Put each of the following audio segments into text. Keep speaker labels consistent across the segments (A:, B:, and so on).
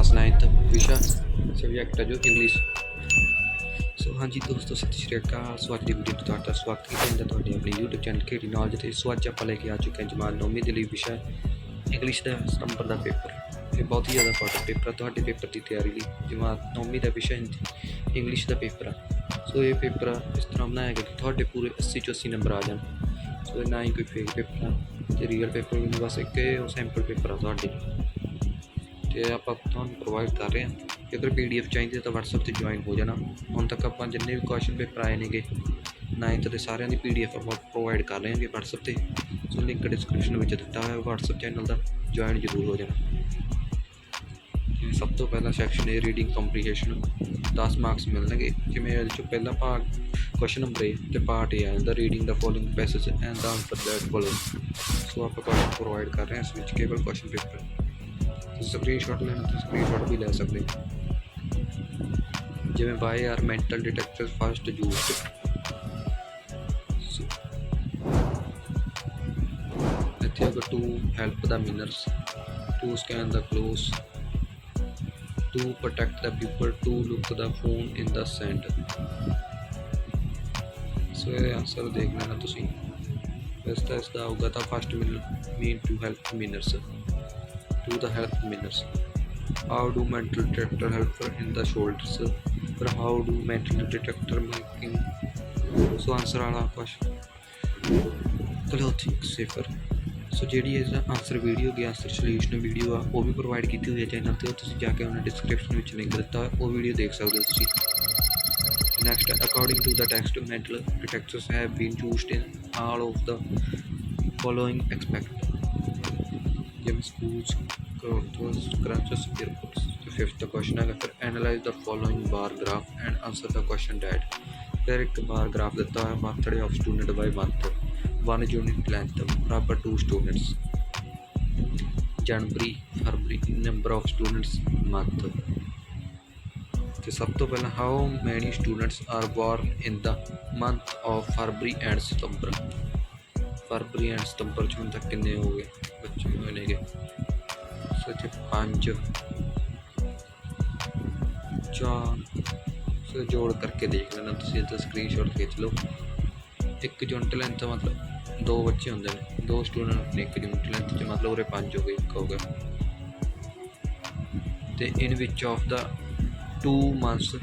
A: Class 9th ਵਿਸ਼ਾ subject ਹੈ ਜੋ ਇੰਗਲਿਸ਼ ਸੋ ਹਾਂਜੀ ਦੋਸਤੋ ਸਤਿ ਸ਼੍ਰੀ ਅਕਾਲ ਸਵਾਗਤ ਹੈ ਵੀਡੀਓ 'ਚ ਤੁਹਾਡਾ ਸਵਾਗਤ ਕੀਤਾ ਜਾਂਦਾ ਤੁਹਾਡੇ ਆਪਣੇ YouTube ਚੈਨਲ ਖੇਡੀ ਨੌਲੇਜ ਤੇ ਸੋ ਅੱਜ ਆਪਾਂ ਲੈ ਕੇ ਆ ਚੁੱਕੇ ਹਾਂ ਜਮਾਤ ਨੌਵੀਂ ਦੇ ਲਈ ਵਿਸ਼ਾ ਇੰਗਲਿਸ਼ ਦਾ ਸਤੰਬਰ ਦਾ ਪੇਪਰ। ਇਹ ਬਹੁਤ ਹੀ ਜ਼ਿਆਦਾ ਇੰਪੋਰਟੈਂਟ ਪੇਪਰ ਹੈ ਤੁਹਾਡੇ ਪੇਪਰ ਦੀ ਤਿਆਰੀ ਲਈ। ਜਮਾਤ ਨੌਵੀਂ ਦਾ ਵਿਸ਼ਾ ਹਿੰਦੀ- ਇੰਗਲਿਸ਼ ਦਾ ਪੇਪਰ ਆ। ਸੋ ਇਹ ਪੇਪਰ ਇਸ ਤਰ੍ਹਾਂ ਬਣਾਇਆ ਗਿਆ ਕਿ ਤੁਹਾਡੇ ਪੂਰੇ 80 ਚੋਂ 80 ਨੰਬਰ ਆ ਜਾਣ। ਸੋ ਇਹ ਨਾ ਹੀ ਕੋਈ ਫੇਕ ਪੇਪਰ ਆ ਤੇ ਰੀਅਲ ਪੇਪਰ ਵੀ ਨਹੀਂ, ਬਸ ਇੱਕ ਇਹ ਸੈਂਪਲ ਪੇਪਰ ਆ ਤੁਹਾਡੇ। ਤੇ ਆਪਾਂ ਤੁਹਾਨੂੰ ਪ੍ਰੋਵਾਈਡ ਕਰ ਰਹੇ ਹਾਂ। ਜੇਕਰ ਪੀਡੀਐਫ ਚਾਹੀਦੀ ਹੈ ਤਾਂ WhatsApp ਤੇ ਜੁਆਇਨ ਹੋ ਜਾਣਾ। ਹੁਣ ਤੱਕ ਆਪਾਂ ਜਿੰਨੇ ਵੀ ਕੁਐਸਚਨ ਪੇਪਰ ਆਏ ਨੇਗੇ 9th ਦੇ ਸਾਰਿਆਂ ਦੀ ਪੀਡੀਐਫ ਆਪਾਂ ਪ੍ਰੋਵਾਈਡ ਕਰ ਰਹੇ ਹਾਂਗੇ WhatsApp ਤੇ। ਸੋ ਲਿੰਕ ਡਿਸਕ੍ਰਿਪਸ਼ਨ ਵਿੱਚ ਦਿੱਤਾ ਹੋਇਆ WhatsApp ਚੈਨਲ ਦਾ ਜੁਆਇਨ ਜ਼ਰੂਰ ਹੋ ਜਾਣਾ। ਤੇ ਸਭ ਤੋਂ ਪਹਿਲਾ ਸੈਕਸ਼ਨ ਹੈ ਰੀਡਿੰਗ ਕੰਪਰੀਹੈਂਸ਼ਨ 10 ਮਾਰਕਸ ਮਿਲਣਗੇ। ਜਿਵੇਂ ਇਹਦੇ ਚੋਂ ਪਹਿਲਾ ਭਾਗ ਕੁਐਸਚਨ ਨੰਬਰ ਏ ਤੇ ਪਾਰਟ ਏ ਆ ਜਾਂਦਾ। Reading the following passage and the answer that follow so ਆਪਾਂ ਕੁਐਸਚਨ ਪ੍ਰੋਵਾਈਡ ਕਰ ਰਹੇ ਹਾਂ, ਇਸ ਵਿੱਚ ਕੇਵਲ ਕੁਐਸਚਨ ਪੇਪਰ ਸਕਰੀਨਸ਼ਾਟ ਲੈਣਾ ਤਾਂ ਸਕਰੀਨਸ਼ਾਟ ਵੀ ਲੈ ਸਕਦੇ। ਜਿਵੇਂ why are metal detectors first used ਇੱਥੇ ਅਗਰ to help the miners to scan the clothes to protect the people to look the phone in the sand so ਇਹ ਆਨਸਰ ਦੇਖ ਲੈਣਾ ਤੁਸੀਂ। ਵੈਸੇ ਤਾਂ ਇਸਦਾ ਹੋਊਗਾ ਤਾਂ first mean to help miners to the health minutes. How do mental detector help in the shoulders? Or how do mental detector making? So answer ਵਾਲਾ ਕੁਐਸਚਨ ਕਲੋਥਿੰਗ ਸੇਫਰ ਸੋ ਜਿਹੜੀ ਇਸ ਦਾ ਆਨਸਰ ਵੀਡੀਓ ਗਿਆ answer solution video ਆ ਉਹ ਵੀ provide ਕੀਤੀ ਹੋਈ ਹੈ ਚੈਨਲ ਤੇ ਉਹ ਤੁਸੀਂ ਜਾ ਕੇ ਉਹਨਾਂ ਡਿਸਕ੍ਰਿਪਸ਼ਨ ਵਿੱਚ ਲਿੰਕ ਦਿੱਤਾ ਹੋਇਆ, ਉਹ ਵੀਡੀਓ ਦੇਖ ਸਕਦੇ ਹੋ ਤੁਸੀਂ next according to the text mental detectors have been used in all of the following aspects ਜਿਵੇਂ ਸਕੂਲਸ ਕਰੋਟਸ ਕ੍ਰੰਚਸ 에어ਪੋਰਟਸ ਤੇ ਫਿਫਥ ਹੈਗਾ ਫਿਰ analyse the following bar graph and answer the question that ਫਿਰ ਇੱਕ bar graph ਦਿੱਤਾ ਹੋਇਆ method of student by month 1 unit length ਬਰਾਬਰ 2 students January February number of students month ਤੇ ਸਭ ਤੋਂ ਪਹਿਲਾਂ how many students are born in the month of February and September February and September ਚ ਹੁਣ ਤੱਕ ਕਿੰਨੇ ਹੋ ਗਏ? ਬੱਚੇ ਹੋਏ ਨੇਗੇ। ਸੋ ਇੱਥੇ ਚਾਰ, ਸੋ ਜੋੜ ਕਰਕੇ ਦੇਖ ਲੈਣਾ। ਤੁਸੀਂ ਇਹਦਾ ਸਕਰੀਨਸ਼ਾਟ ਖਿੱਚ ਲਓ। ਇੱਕ ਯੂਨਿਟ ਲੈਂਥ ਮਤਲਬ ਦੋ ਬੱਚੇ ਹੁੰਦੇ ਨੇ। ਦੋ ਸਟੂਡੈਂਟ ਨੇ ਇੱਕ ਯੂਨਿਟ ਲੈਂਥ ਚ, ਮਤਲਬ ਉਰੇ ਪੰਜ ਹੋ ਗਏ, ਇੱਕ ਹੋ ਗਿਆ। ਤੇ ਇਨ ਵਿੱਚ of the 2 months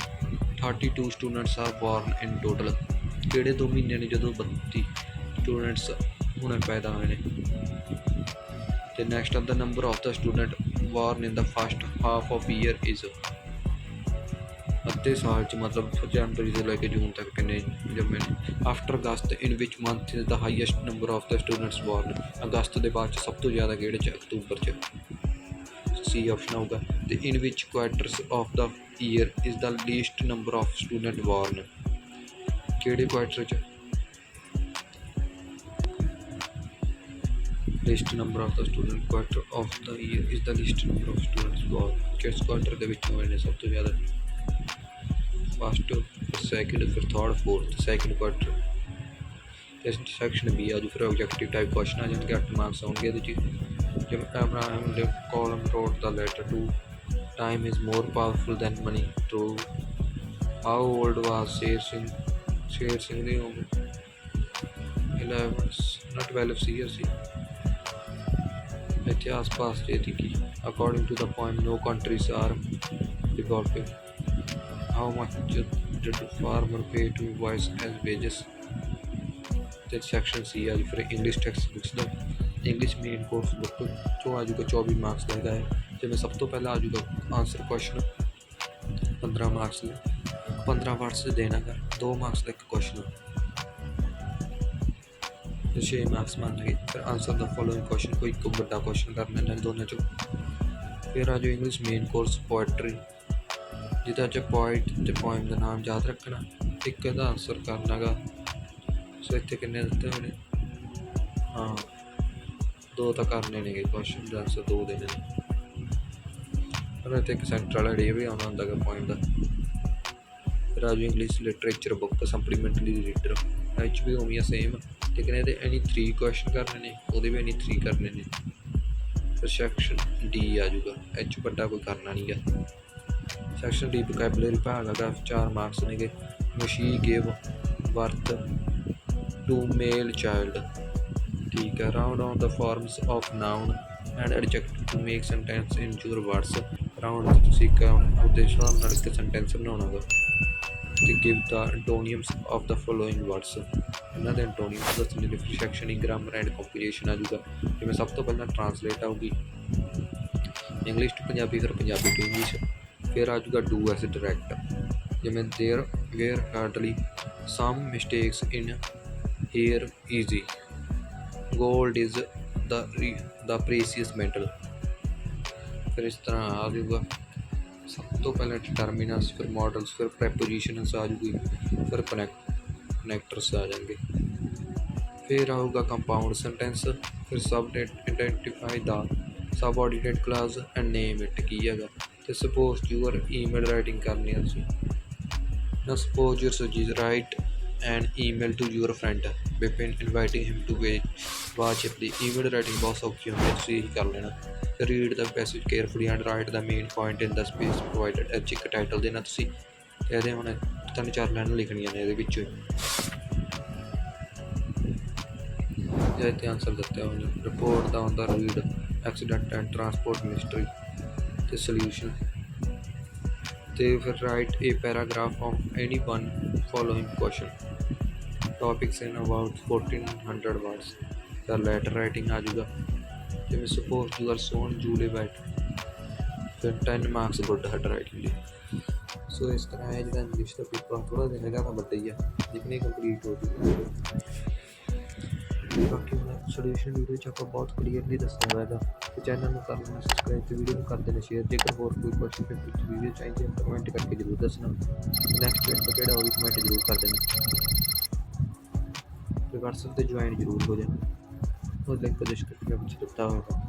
A: 32 students are born in total ਕਿਹੜੇ ਦੋ ਮਹੀਨੇ ਨੇ ਜਦੋਂ 32 ਸਟੂਡੈਂਟਸ ਹੁਣੇ ਪੈਦਾ ਹੋਏ ਨੇ। ਤੇ next of the number of the student born in the first half of year is ਅੱਧੇ ਸਾਲ ਚ ਮਤਲਬ ਜਨਵਰੀ ਤੋਂ ਲੈ ਕੇ ਜੂਨ ਤੱਕ ਕਿੰਨੇ ਜੰਮੇ ਨੇ। After August in which month is the highest number of the students born ਅਗਸਤ ਦੇ ਬਾਅਦ ਚ ਸਭ ਤੋਂ ਜ਼ਿਆਦਾ ਕਿਹੜੇ ਚ? ਅਕਤੂਬਰ ਚ। ਸੀ ਆਪਸ਼ਨ ਆਊਗਾ। ਤੇ in which quarters of the year is the least number of student born ਕਿਹੜੇ ਕੁਆਟਰ ਚ? List number of the student quarter of the year is the least number of students born ਕਿਸ ਕੁਆਟਰ ਦੇ ਵਿੱਚ ਹੋਏ ਨੇ ਸਭ ਤੋਂ ਜ਼ਿਆਦਾ। ਫਸਟ ਸੈਕਿੰਡ ਫਿਰ ਥਰਡ ਫੋਰਥ ਸੈਕਿੰਡ ਕੁਆਟਰ ਇਸ ਸੈਕਸ਼ਨ ਬੀ ਆ ਜੋ ਫਿਰ ਆਬਜੈਕਟਿਵ ਟਾਈਪ ਕੁਐਸਚਨ ਆ ਜਾਣਗੇ 8 ਮਾਰਕਸ ਆਉਣਗੇ ਇਹਦੇ ਚ। ਜਿਵੇਂ ਅਬਰਾਹਮ ਦੇ column wrote the letter to time is more powerful than money two how old was Sher Singh Sher Singh ਦੀ ਉਮਰ 11 not 12 ਸੀਰੀਅਸ ਸੀ ਇੱਥੇ ਆਸ-ਪਾਸ ਦੇ ਦੀ ਕੀ according to the point no countries are developing how much did farmer pay to wives as wages ਤੇ section C ਆ ਜੀ ਦਾ। English main course book ਚੋਂ ਆ 24 ਮਾਰਕਸ ਦਾ ਹੈਗਾ ਹੈ। ਜਿਵੇਂ ਸਭ ਤੋਂ ਪਹਿਲਾਂ ਆ ਜਾਊਗਾ ਆਨਸਰ ਕੁਐਸਚਨ 15 ਮਾਰਕਸ ਦਾ 15 ਮਾਰਕਸ ਦੇ ਦੇਣਾ ਹੈ 2 ਮਾਰਕਸ ਦਾ ਇੱਕ ਕੁਐਸਚਨ 6 ਮਾਰਕਸ ਮੰਨ ਲਏ ਫਿਰ ਆਨਸਰ ਦਾ ਫੋਲੋਇੰਗ ਕੁਐਸਚਨ ਕੋਈ ਇੱਕ ਵੱਡਾ ਕੁਐਸਚਨ ਕਰ ਇਹਨਾਂ ਦੋਨਾਂ ਚੋਂ। ਫਿਰ ਆ ਜਾਓ ਇੰਗਲਿਸ਼ ਮੇਨ ਕੋਰਸ ਪੋਇਟਰੀ ਜਿਹਦਾ ਚ ਪੋਇਟ ਤੇ ਪੋਇਮ ਦਾ ਨਾਮ ਯਾਦ ਰੱਖਣਾ, ਇੱਕ ਇਹਦਾ ਆਨਸਰ ਕਰਨਾਗਾ ਸੋ ਇੱਥੇ ਕਿੰਨੇ ਦਿੱਤੇ ਹੋਏ ਨੇ? ਹਾਂ, ਦੋ ਤਾਂ ਕਰਨੇ ਨੇਗੇ ਕੁਐਸਚਨ ਦਾ ਆਨਸਰ ਦੋ ਦੇਣੇ ਨੇ। ਪਰ ਇੱਥੇ ਇੱਕ ਸੈਂਟਰ ਵਾਲਾ ਆਈਡੀਆ ਵੀ ਆਉਣਾ ਹੁੰਦਾ ਹੈ ਪੋਇਮ ਦਾ। Raju English literature book supplementary reader ਇਹ 'ਚ ਵੀ ਉਵੇਂ ਸੇਮ ਲੇਕਿਨ ਇਹਦੇ ਐਨੀ 3 ਕੁਐਸਚਨ ਕਰਨੇ ਨੇ, ਉਹਦੇ ਵੀ ਐਨੀ 3 ਕਰਨੇ ਨੇ। ਫਿਰ ਸੈਕਸ਼ਨ ਡੀ ਆ ਜਾਊਗਾ। ਇਹ 'ਚ ਵੱਡਾ ਕੋਈ ਕਰਨਾ ਨਹੀਂ ਸੈਕਸ਼ਨ ਡੀ ਵੋਕੈਬਲਰੀ ਭਾਗ ਹੈਗਾ, ਚਾਰ ਮਾਰਕਸ ਨੇਗੇ। ਮਸ਼ੀ give worth to male child ਠੀਕ ਹੈ round on the forms of noun and adjective to make sentence in your words round ਤੁਸੀਂ ਇੱਕ ਉਹਦੇ ਨਾਲ ਇੱਕ ਸੈਂਟੈਂਸ ਬਣਾਉਣਾ ਗਾ। ਤੇ give the antonyms of the following words ਇਹਨਾਂ ਦੇ ਐਂਟੋਨੀਅਮਸ ਦੱਸਣੇ ਨੇ ਫਿਰ section in grammar and compilation ਆ ਜਾਊਗਾ ਜਿਵੇਂ ਸਭ ਤੋਂ ਪਹਿਲਾਂ ਟਰਾਂਸਲੇਟ ਆਊਗੀ ਇੰਗਲਿਸ਼ ਟੂ ਪੰਜਾਬੀ ਫਿਰ ਪੰਜਾਬੀ ਟੂ ਇੰਗਲਿਸ਼ ਫਿਰ ਆ ਜਾਊਗਾ ਡੂ ਐਸ ਡਾਇਰੈਕਟ ਜਿਵੇਂ there were hardly some mistakes in here easy gold is the the precious metal ਫਿਰ ਇਸ ਤਰ੍ਹਾਂ ਆ ਜਾਊਗਾ ਸਭ ਤੋਂ ਪਹਿਲਾਂ ਡਿਟਰਮੀਨੈਂਟਸ ਫਿਰ ਮਾਡਲਸ ਫਿਰ ਪ੍ਰੈਪੋਜੀਸ਼ਨਸ ਆ ਜੂਗੀ ਫਿਰ ਕਨੈਕਟ ਕਨੈਕਟਰਸ ਆ ਜਾਣਗੇ। ਫਿਰ ਆਊਗਾ ਕੰਪਾਊਂਡ ਸੈਂਟੈਂਸ ਫਿਰ sub identify the subordinate clause and name it ਕੀ ਹੈਗਾ। ਤੇ ਸਪੋਜ਼ ਯੂਅਰ ਈਮੇਲ ਰਾਈਟਿੰਗ ਕਰਨੀ ਹੈ ਤੁਸੀਂ। ਨਾ suppose your ਸੁਜੀਜ਼ write and email to your friend Bipin inviting him to ਵੇਚ ਵਾਚ ਇਟ ਦੀ ਈਮੇਲ ਰਾਈਟਿੰਗ ਬਹੁਤ ਸੌਖੀ ਹੁੰਦੀ ਹੈ, ਤੁਸੀਂ ਇਹੀ ਕਰ ਲੈਣਾ। Read the passage carefully and write the main point in the space provided H ਇੱਕ ਟਾਈਟਲ ਦੇਣਾ ਤੁਸੀਂ ਇਹਦੇ ਹੁਣ ਤਿੰਨ ਚਾਰ ਲਾਈਨਾਂ ਲਿਖਣੀਆਂ ਨੇ ਇਹਦੇ ਵਿੱਚੋਂ ਇਹ ਤੇ ਆਨਸਰ ਦਿੱਤੇ ਹੋਏ ਰਿਪੋਰਟ ਦਾ ਹੁੰਦਾ road accident and transport ministry ਤੇ ਸੋਲੂਸ਼ਨ ਤੇ ਫਿਰ write a paragraph of any one following question topics in about 1400 words the letter writing ਆ ਜੂਗਾ ਜਿਵੇਂ ਸਪੋਜ਼ ਯੂ ਆਰ ਸੋਨ ਜੂਲੇ ਬੈਟ ਫਿਰ 10 ਮਾਰਕਸ ਗੁੱਡ ਹੈਡ ਰਾਈਟਿੰਗ ਲਈ ਸੋ ਇਸ ਤਰ੍ਹਾਂ ਹੈ ਜਿਹੜਾ ਇੰਗਲਿਸ਼ ਦਾ ਪੇਪਰ ਥੋੜਾ ਜਿਹਾ ਹੈਗਾ ਤਾਂ ਵੱਡਾ ਹੀ ਆ। ਜਿੰਨੀ ਕੰਪਲੀਟ ਹੋ ਜੂਗੀ ਬਾਕੀ ਸੋਲੂਸ਼ਨ ਵੀਡੀਓ ਚ ਆਪਾਂ ਬਹੁਤ ਕਲੀਅਰਲੀ ਦੱਸਿਆ ਹੋਇਆ ਹੈਗਾ ਤੇ ਚੈਨਲ ਨੂੰ ਕਰ ਲੈਣਾ ਸਬਸਕ੍ਰਾਈਬ ਤੇ ਵੀਡੀਓ ਨੂੰ ਕਰ ਦੇਣਾ ਸ਼ੇਅਰ ਜੇਕਰ ਹੋਰ ਕੋਈ ਕੁਐਸਚਨ ਫਿਰ ਕੁਝ ਵੀਡੀਓ ਚਾਹੀਦੀ ਹੈ ਕਮੈਂਟ ਕਰਕੇ ਜ਼ਰੂਰ ਦੱਸਣਾ। ਨੈਕਸਟ ਪੇਪਰ ਕਿਹੜਾ ਉਹ ਵੀ ਕਮੈਂਟ ਜ਼ਰੂਰ ਕਰ ਦੇਣਾ। ਤੇ WhatsApp ਤੇ ਜੁਆਇਨ ਜ਼ਰੂਰ ਹੋ ਜਾਣਾ। ਉਹ ਲਿੰਕ ਡਿਸਕ੍ਰਿਪਸ਼ਨ ਵਿੱਚ ਦਿੱਤਾ ਹੋਇਆ